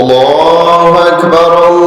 الله أكبر الله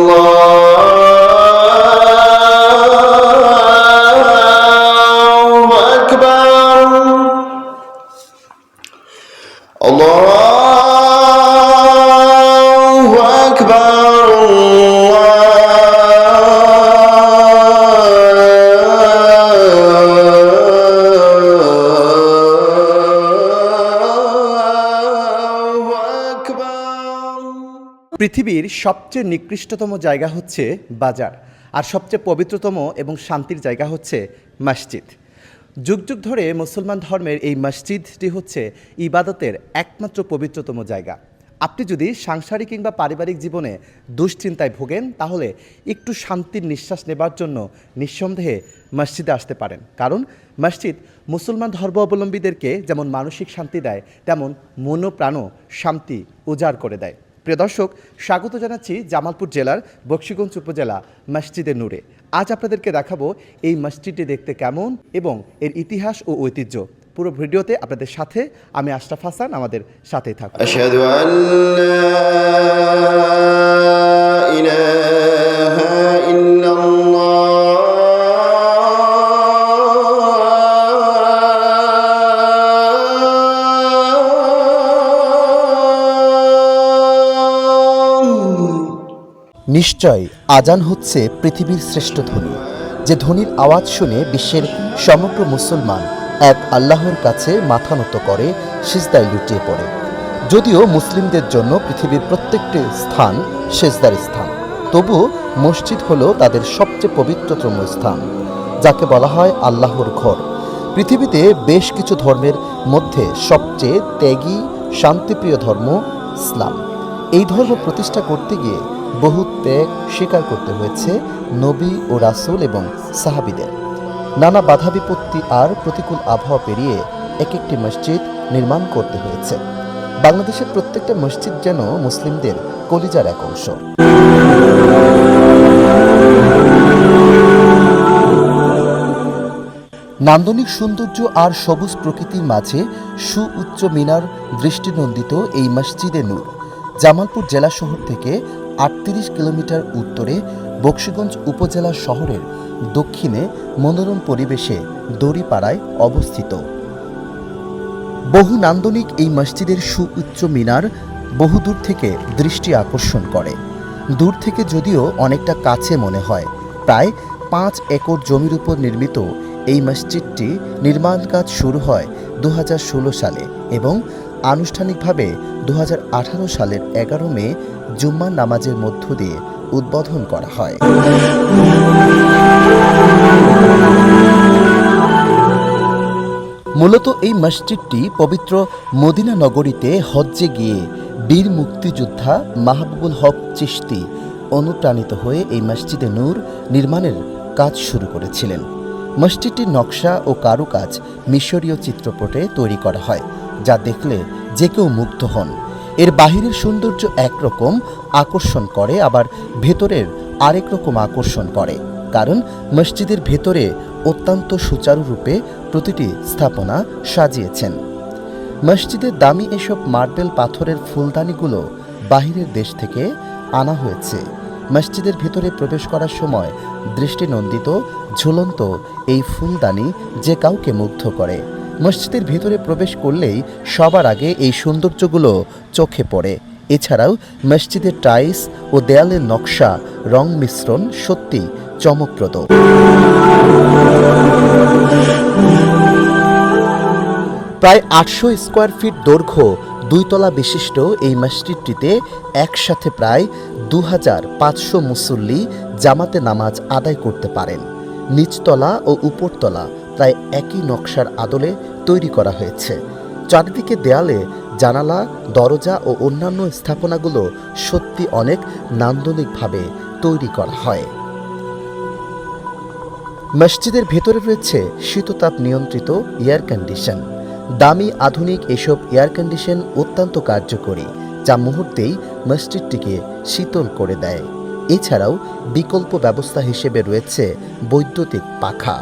পৃথিবীর সবচেয়ে নিকৃষ্টতম জায়গা হচ্ছে বাজার, আর সবচেয়ে পবিত্রতম এবং শান্তির জায়গা হচ্ছে মসজিদ। যুগ যুগ ধরে মুসলমান ধর্মের এই মসজিদটি হচ্ছে ইবাদতের একমাত্র পবিত্রতম জায়গা। আপনি যদি সাংসারিক কিংবা পারিবারিক জীবনে দুশ্চিন্তায় ভোগেন, তাহলে একটু শান্তির নিঃশ্বাস নেবার জন্য নিঃসন্দেহে মসজিদে আসতে পারেন। কারণ মসজিদ মুসলমান ধর্মাবলম্বীদেরকে যেমন মানসিক শান্তি দেয়, তেমন মনোপ্রাণও শান্তি উজাড় করে দেয়। প্রিয় দর্শক, স্বাগত জানাচ্ছি জামালপুর জেলার বক্সিগঞ্জ উপজেলা মসজিদে নূরে। আজ আপনাদেরকে দেখাবো এই মসজিদটি দেখতে কেমন এবং এর ইতিহাস ও ঐতিহ্য। পুরো ভিডিওতে আপনাদের সাথে আমি আশরাফ হাসান আমাদের সাথেই থাকব ইলাহা ইল্লাল্লাহ। নিশ্চয় আজান হচ্ছে পৃথিবীর শ্রেষ্ঠ ধ্বনি। যে ধ্বনির আওয়াজ শুনে বিশ্বের সমগ্র মুসলমান এক আল্লাহর কাছে মাথা নত করে, সিজদায় লুটিয়ে পড়ে। যদিও মুসলিমদের জন্য পৃথিবীর প্রত্যেকটি স্থান সেজদার স্থান তবু মসজিদ হলো তাদের সবচেয়ে পবিত্রতম স্থান, যাকে বলা হয় আল্লাহর ঘর। পৃথিবীতে বেশ কিছু ধর্মের মধ্যে সবচেয়ে ত্যাগী, শান্তিপ্রিয় ধর্ম ইসলাম। এই ধর্ম প্রতিষ্ঠা করতে গিয়ে বহু ত্যাগ স্বীকার করতে হয়েছে নবী ও রাসূল এবং সাহাবিদের। নানা বাধা বিপত্তি আর প্রতিকূল আবহাওয়া পেরিয়ে এক একটি মসজিদ নির্মাণ করতে হয়েছে। বাংলাদেশের প্রত্যেকটা মসজিদ যেন মুসলিমদের কলিজার এক অংশ। নান্দনিক সৌন্দর্য আর সবুজ প্রকৃতির মাঝে সুউচ্চ মিনার দৃষ্টিনন্দিত এই মসজিদে নূর। জামালপুর জেলা শহর থেকে আটত্রিশ কিলোমিটার উত্তরে বক্সিগঞ্জ উপজেলা শহরের দক্ষিণে মনোরম পরিবেশে দড়িপাড়ায় অবস্থিত। বহু নান্দনিক এই মসজিদের সুউচ্চ মিনার বহুদূর থেকে দৃষ্টি আকর্ষণ করে। দূর থেকে যদিও অনেকটা কাছে মনে হয়, প্রায় পাঁচ একর জমির উপর নির্মিত এই মসজিদটি নির্মাণ কাজ শুরু হয় দু হাজার ষোলো সালে এবং আনুষ্ঠানিকভাবে দু হাজার আঠারো সালের এগারো মে জুম্মা নামাজের মধ্য দিয়ে উদ্বোধন করা হয়। মূলত এই মসজিদটি পবিত্র মদিনা নগরীতে হজ্জে গিয়ে বীর মুক্তিযোদ্ধা মাহবুবুল হক চিশতি অনুপ্রাণিত হয়ে এই মসজিদে নূর নির্মাণের কাজ শুরু করেছিলেন। মসজিদটির নকশা ও কারুকাজ মিশরীয় চিত্রপটে তৈরি করা হয়। যা দেখলে যে কেউ মুগ্ধ হন। এর বাহিরের সৌন্দর্য একরকম আকর্ষণ করে, আবার ভেতরের আরেক রকম আকর্ষণ করে। কারণ মসজিদের ভেতরে অত্যন্ত সুচারুরূপে প্রতিটি স্থাপনা সাজিয়েছেন। মসজিদের দামি এসব মার্বেল পাথরের ফুলদানিগুলো বাহিরের দেশ থেকে আনা হয়েছে। মসজিদের ভেতরে প্রবেশ করার সময় দৃষ্টিনন্দিত, ঝুলন্ত এই ফুলদানি যে কাউকে মুগ্ধ করে। মসজিদের ভেতরে প্রবেশ করলেই সবার আগে এই সৌন্দর্যগুলো চোখে পড়ে। এছাড়াও মসজিদের টাইলস ও দেয়ালের নকশা রং মিশ্রণ সত্যি চমকপ্রদ। প্রায় আটশো স্কোয়ার ফিট দৈর্ঘ্য দুইতলা বিশিষ্ট এই মসজিদটিতে একসাথে প্রায় দু হাজার পাঁচশো মুসল্লি জামাতে নামাজ আদায় করতে পারেন। নিচতলা ও উপরতলা প্রায় একই নকশার আদলে তৈরি করা হয়েছে। চারিদিকে দেয়ালে জানালা, দরজা ও অন্যান্য স্থাপনাগুলো সত্যি অনেক নান্দনিকভাবে তৈরি করা হয়। মসজিদের ভেতরে রয়েছে শীততাপ নিয়ন্ত্রিত এয়ার কন্ডিশন। দামি, আধুনিক এসব এয়ার কন্ডিশন অত্যন্ত কার্যকরী, যা মুহূর্তেই মসজিদটিকে শীতল করে দেয়। এছাড়াও বিকল্প ব্যবস্থা হিসেবে রয়েছে বৈদ্যুতিক পাখা।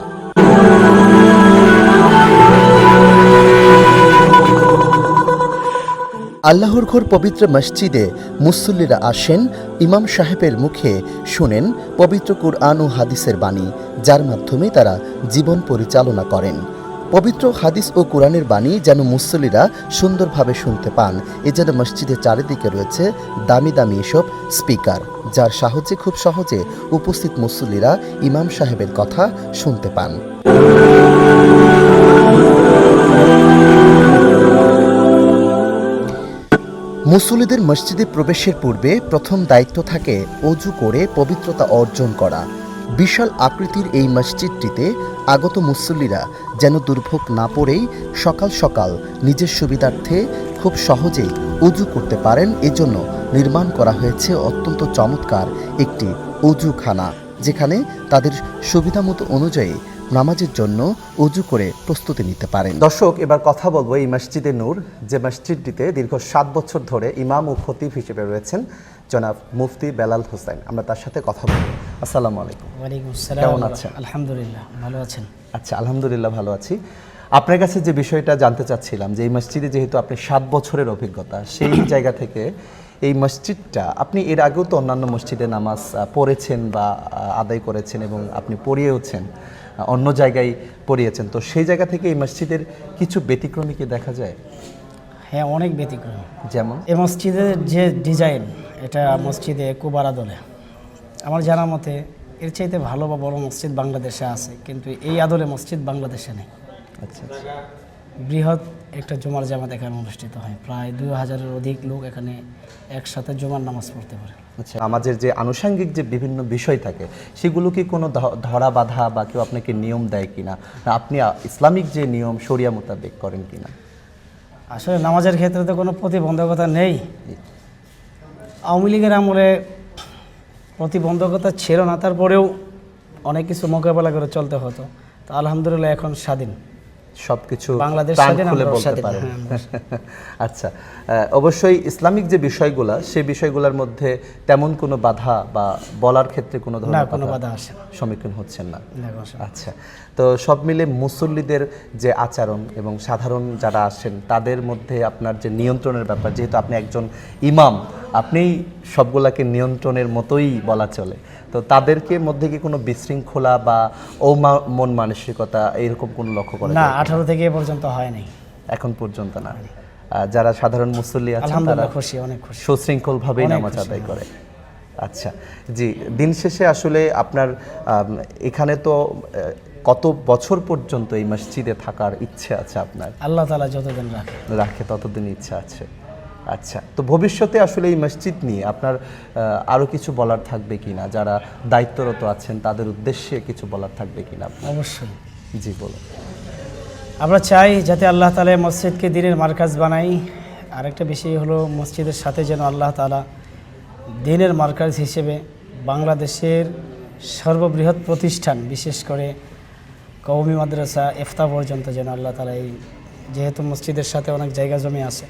আল্লাহর ঘর পবিত্র মসজিদে মুসল্লিরা আসেন, ইমাম সাহেবের মুখে শোনেন পবিত্র কুরআন ও হাদিসের বাণী, যার মাধ্যমে তারা জীবন পরিচালনা করেন। পবিত্র হাদিস ও কোরআনের বাণী যেন মুসল্লিরা সুন্দরভাবে শুনতে পান এজন্য মসজিদের চারিদিকে রয়েছে দামি দামি এসব স্পিকার, যার সাহায্যে খুব সহজে উপস্থিত মুসল্লিরা ইমাম সাহেবের কথা শুনতে পান। মুসল্লিদের মসজিদে প্রবেশের পূর্বে প্রথম দায়িত্ব থাকে অজু করে পবিত্রতা অর্জন করা। বিশাল আকৃতির এই মসজিদটিতে আগত মুসল্লিরা যেন দুর্ভোগ না পড়েই সকাল সকাল নিজের সুবিধার্থে খুব সহজেই অজু করতে পারেন। এজন্য নির্মাণ করা হয়েছে অত্যন্ত চমৎকার একটি অজুখানা, যেখানে তাদের সুবিধামতো অনুযায়ী নামাজের জন্য উজু করে প্রস্তুতি নিতে পারেন। দর্শক এবার কথা বলব এই মসজিদে নূর যে মসজিদটিতে দীর্ঘ সাত বছর ধরে ইমাম ও খতিব হিসেবে রয়েছেন জনাব মুফতি বেলাল হোসেন। আমরা তার সাথে কথা বলব। আসসালামু আলাইকুম। ওয়ালাইকুম আসসালাম। কেমন আছেন? আলহামদুলিল্লাহ ভালো আছেন। আচ্ছা আলহামদুলিল্লাহ ভালো আছি। আপনার কাছে যে বিষয়টা জানতে চাচ্ছিলাম যে এই মসজিদে যেহেতু আপনি সাত বছরের অভিজ্ঞতা সেই জায়গা থেকে এই মসজিদটা আপনি এর আগেও তো অন্যান্য মসজিদে নামাজ পড়েছেন বা আদায় করেছেন এবং আপনি পড়িয়েওছেন। অন্য জায়গায় পড়িয়েছেন। তো সেই জায়গা থেকে এই মসজিদের কিছু ব্যতিক্রমী কি দেখা যায়? হ্যাঁ অনেক ব্যতিক্রম। যেমন? এই মসজিদের যে ডিজাইন এটা মসজিদে কুবার আদলে আমার জানা মতে এর চাইতে ভালো বা বড় মসজিদ বাংলাদেশে আছে কিন্তু এই আদলে মসজিদ বাংলাদেশে নেই। আচ্ছা আচ্ছা। বৃহৎ একটা জুমার জামাত এখানে অনুষ্ঠিত হয়। প্রায় দুই হাজারের অধিক লোক এখানে একসাথে জুমার নামাজ পড়তে পারে। আচ্ছা আমাদের যে আনুষঙ্গিক যে বিভিন্ন বিষয় থাকে সেগুলো কি কোনো ধ- ধরা বাধা বা কেউ আপনাকে নিয়ম দেয় কিনা? না আপনি ইসলামিক যে নিয়ম শরিয়া মোতাবেক করেন কিনা? আসলে নামাজের ক্ষেত্রে তো কোনো প্রতিবন্ধকতা নেই। আওয়ামী লীগের আমলে প্রতিবন্ধকতা ছিল না তারপরেও অনেক কিছু মোকাবেলা করে চলতে হতো। তো আলহামদুলিল্লাহ এখন স্বাধীন। সবকিছু বাংলাদেশ খুলে বলতে পারেন হ্যাঁ, আচ্ছা অবশ্যই ইসলামিক যে বিষয়গুলা সেই বিষয়গুলোর মধ্যে তেমন কোনো বাধা বা বলার ক্ষেত্রে কোনো ধরনের কোনো বাধা আসে না। সম্মুখীন হচ্ছেন না। আচ্ছা তো সব মিলে মুসল্লিদের যে আচরণ এবং সাধারণ যারা আসেন তাদের মধ্যে আপনার যে নিয়ন্ত্রণের ব্যাপার যেহেতু আপনি একজন ইমাম আপনি সবগুলাকে নিয়ন্ত্রণের মতোই বলা চলে তো তাদেরকে মধ্যে কি কোনো বিশৃঙ্খলা বা অমা মন মানসিকতা এরকম কোনো লক্ষ্য করা না আঠারো থেকে এ পর্যন্ত হয়নি এখন পর্যন্ত না। যারা সাধারণ মুসল্লি আছেন তারা খুশি অনেক খুশি। সুশৃঙ্খল ভাবেই নামাজ আদায় করে। আচ্ছা জি দিন শেষে আসলে আপনার এখানে তো কত বছর পর্যন্ত এই মসজিদে থাকার ইচ্ছে আছে আপনার? আল্লাহ তালা যতদিন রাখে। রাখে ততদিন ইচ্ছা আছে। আচ্ছা তো ভবিষ্যতে আসলে এই মসজিদ নিয়ে আপনার আরও কিছু বলার থাকবে কি না যারা দায়িত্বরত আছেন তাদের উদ্দেশ্যে কিছু বলার থাকবে কি না অবশ্যই। জি বলুন। আমরা চাই যাতে আল্লাহ তালা মসজিদকে দিনের মার্কাজ বানাই। আরেকটা বিষয় হলো মসজিদের সাথে যেন আল্লাহ তালা দিনের মার্কাজ হিসেবে বাংলাদেশের সর্ববৃহৎ প্রতিষ্ঠান বিশেষ করে কৌমি মাদ্রাসা এফতা পর্যন্ত যেন আল্লাহ তালা এই যেহেতু মসজিদের সাথে অনেক জায়গা জমি আছে।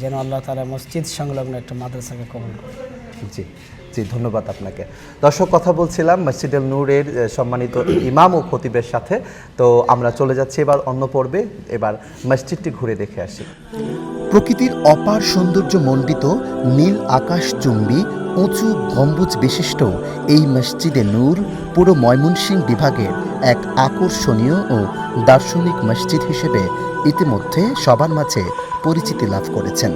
যেন আল্লাহ তালা মসজিদ সংলগ্ন একটা মাদ্রাসাকে কবুল করে। জি জি ধন্যবাদ আপনাকে। দর্শক কথা বলছিলাম মসজিদুল নূরের সম্মানিত ইমাম ও খতিবের সাথে। তো আমরা চলে যাচ্ছি এবার অন্য পর্বে। এবার মসজিদটি ঘুরে দেখে আসি। প্রকৃতির অপার সৌন্দর্য মণ্ডিত নীল আকাশ চুম্বি উঁচু গম্বুজ বিশিষ্ট এই মসজিদে নূর পুরো ময়মনসিংহ বিভাগের এক আকর্ষণীয় ও দার্শনিক মসজিদ হিসেবে ইতিমধ্যে সবার মাঝে পরিচিতি লাভ করেছেন।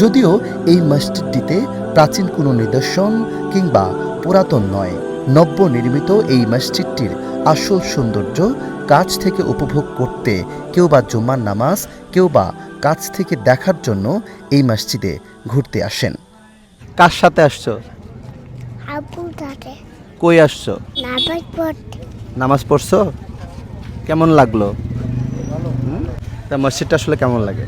যদিও এই মসজিদটিতে প্রাচীন কোনো নিদর্শন কিংবা পুরাতন নয় নব্য নির্মিত এই মসজিদটির আসল সৌন্দর্য কাছ থেকে উপভোগ করতে কেউ বা জুম্মার নামাজ কেউ বা কাছ থেকে দেখার জন্য এই মসজিদে ঘুরতে আসেন। কার সাথে আসছো? কই আসছো? নামাজ পড়তে। নামাজ পড়ছো? কেমন লাগল? তা মসজিদটা আসলে কেমন লাগে?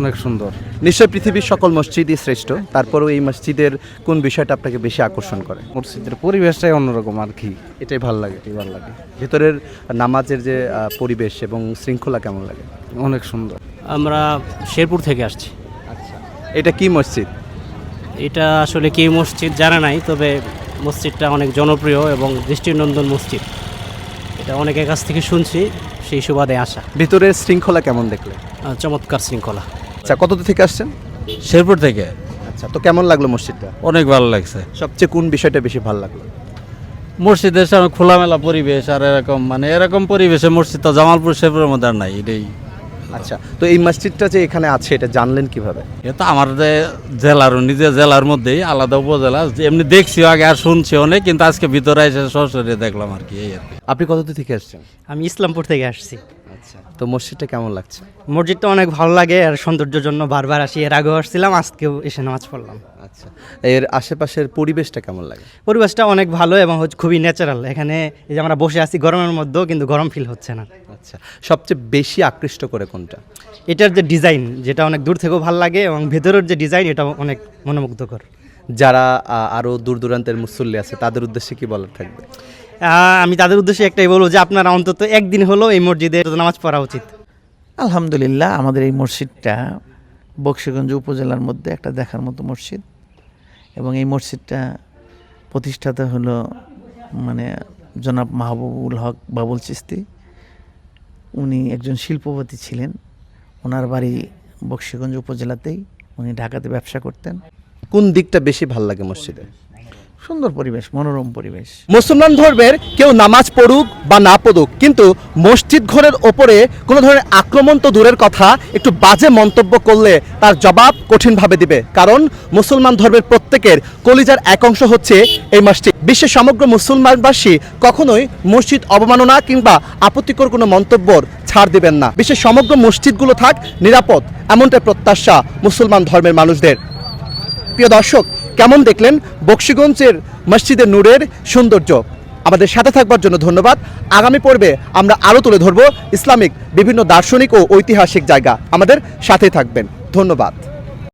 অনেক সুন্দর। নিশ্চয় পৃথিবীর সকল মসজিদই শ্রেষ্ঠ তারপরেও এই মসজিদের কোন বিষয়টা আপনাকে বেশি আকর্ষণ করে? মসজিদের পরিবেশটাই অন্যরকম আর কি। এটাই ভালো লাগে। এটাই ভালো লাগে। ভেতরের নামাজের যে পরিবেশ এবং শৃঙ্খলা কেমন লাগে? অনেক সুন্দর। আমরা শেরপুর থেকে আসছি। আচ্ছা। এটা কি মসজিদ? এটা আসলে কি মসজিদ জানা নাই তবে মসজিদটা অনেক জনপ্রিয় এবং দৃষ্টিনন্দন মসজিদ। এটা অনেকের কাছ থেকে শুনছি সেই সুবাদে আসা। ভিতরের শৃঙ্খলা কেমন দেখলে? চমৎকার শৃঙ্খলা। আচ্ছা কতদূর থেকে আসছেন? শেরপুর থেকে। আচ্ছা তো কেমন লাগল মসজিদটা? অনেক ভালো লাগছে। সবচেয়ে কোন বিষয়টা বেশি ভালো লাগল? মসজিদের সামনে খোলামেলা পরিবেশ আর এরকম মানে এরকম পরিবেশে মসজিদ তো জামালপুর শেরপুরের মধ্যে আর নাই এটাই। আচ্ছা তো এই মসজিদটা যে এখানে আছে এটা জানলেন কীভাবে? এটা তো আমার যে জেলার নিজের জেলার মধ্যেই আলাদা উপজেলা এমনি দেখছি আগে আর শুনছি অনেক কিন্তু আজকে ভিতরে এসে সরাসরি দেখলাম আর কি এই আর কি। আপনি কতদূর থেকে আসছেন? আমি ইসলামপুর থেকে আসছি। আচ্ছা। তো মসজিদটা কেমন লাগছে? মসজিদটা অনেক ভালো লাগে আর সৌন্দর্যের জন্য বারবার আসি। এর আগেও আসছিলাম আজকেও এসে নামাজ পড়লাম। আচ্ছা। এর আশেপাশের পরিবেশটা কেমন লাগে? পরিবেশটা অনেক ভালো এবং হচ্ছে খুবই ন্যাচারাল এখানে এই যে আমরা বসে আছি গরমের মধ্যেও কিন্তু গরম ফিল হচ্ছে না। আচ্ছা। সবচেয়ে বেশি আকৃষ্ট করে কোনটা? এটার যে ডিজাইন যেটা অনেক দূর থেকেও ভালো লাগে এবং ভেতরের যে ডিজাইন এটা অনেক মনোমুগ্ধকর। যারা আরও আরও দূর দূরান্তের মুসল্লি আছে তাদের উদ্দেশ্যে কি বলার থাকবে? আমি তাদের উদ্দেশ্যে একটাই বলব যে আপনারা অন্তত একদিন হলো এই মসজিদে নামাজ পড়া উচিত। আলহামদুলিল্লাহ আমাদের এই মসজিদটা বক্সিগঞ্জ উপজেলার মধ্যে একটা দেখার মতো মসজিদ। এবং এই মসজিদটা প্রতিষ্ঠাতা হলো মানে জনাব মাহবুবুল হক বাবুল চিস্তি। উনি একজন শিল্পপতি ছিলেন। ওনার বাড়ি বক্সিগঞ্জ উপজেলাতেই। উনি ঢাকাতে ব্যবসা করতেন। কোন দিকটা বেশি ভালো লাগে মসজিদে? সুন্দর পরিবেশ, মনোরম পরিবেশ। মুসলমান ধর্মের কেউ নামাজ পড়ুক বা না পড়ুক, কিন্তু মসজিদ ঘরের ওপরে কোনো ধরনের আক্রমণ তো দূরের কথা, একটু বাজে মন্তব্য করলে তার জবাব কঠিনভাবে দিবে। কারণ মুসলমান ধর্মের প্রত্যেকের কলিজার এক অংশ হচ্ছে এই মসজিদ। বিশ্বের সমগ্র মুসলমানবাসী কখনোই মসজিদ অবমাননা কিংবা আপত্তিকর কোনো মন্তব্যর ছাড় দিবেন না। বিশ্বের সমগ্র মসজিদগুলো থাক নিরাপদ, এমনটাই প্রত্যাশা মুসলমান ধর্মের মানুষদের। প্রিয় দর্শক কেমন দেখলেন বক্সিগঞ্জের মসজিদে নূরের সৌন্দর্য? আমাদের সাথে থাকবার জন্য ধন্যবাদ। আগামী পর্বে আমরা আরও তুলে ধরব ইসলামিক, বিভিন্ন দার্শনিক ও ঐতিহাসিক জায়গা। আমাদের সাথে থাকবেন। ধন্যবাদ।